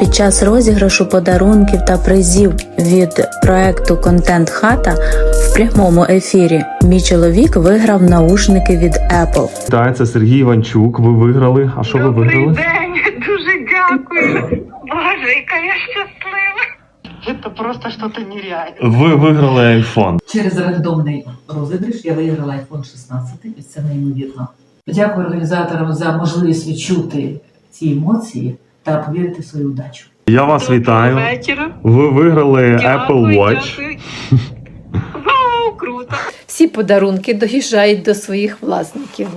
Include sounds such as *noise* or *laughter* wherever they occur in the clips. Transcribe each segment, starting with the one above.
Під час розіграшу подарунків та призів від проекту Контент Хата в прямому ефірі мій чоловік виграв наушники від Apple. Так, це Сергій Іванчук. Ви виграли. А що ви Добрий виграли? день. Дуже дякую. Боже, яка я щаслива. Це просто щось нереальне. Ви виграли iPhone. Через рандомний розіграш я виграла iPhone 16, і це неймовірно. Дякую організаторам за можливість відчути ці емоції та повірити в свою удачу. Я вас вітаю. вечора. Ви виграли Дякую, Apple Watch. дякую. *laughs* Вау, круто. Всі подарунки доїжджають до своїх власників.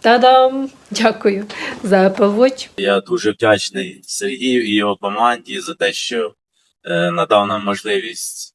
Та-дам! Дякую за Apple Watch. Я дуже вдячний Сергію і його команді за те, що е, надав нам можливість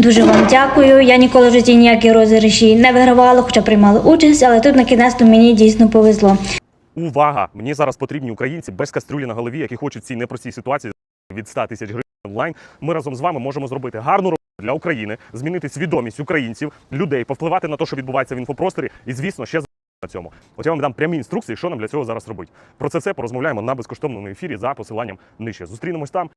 Дуже вам дякую. Я ніколи в житті ніякі розіграші не вигравала, хоча приймала участь, але тут на кінець мені дійсно повезло. Увага! Мені зараз потрібні українці без кастрюлі на голові, які хочуть цій непростій ситуації від 100 тисяч гривень онлайн. Ми разом з вами можемо зробити гарну роботу для України, змінити свідомість українців, людей, повпливати на те, що відбувається в інфопросторі, і звісно, ще на цьому. От я вам дам прямі інструкції, що нам для цього зараз робити. Про це все порозмовляємо на безкоштовному ефірі за посиланням нижче. Зустрінемось там.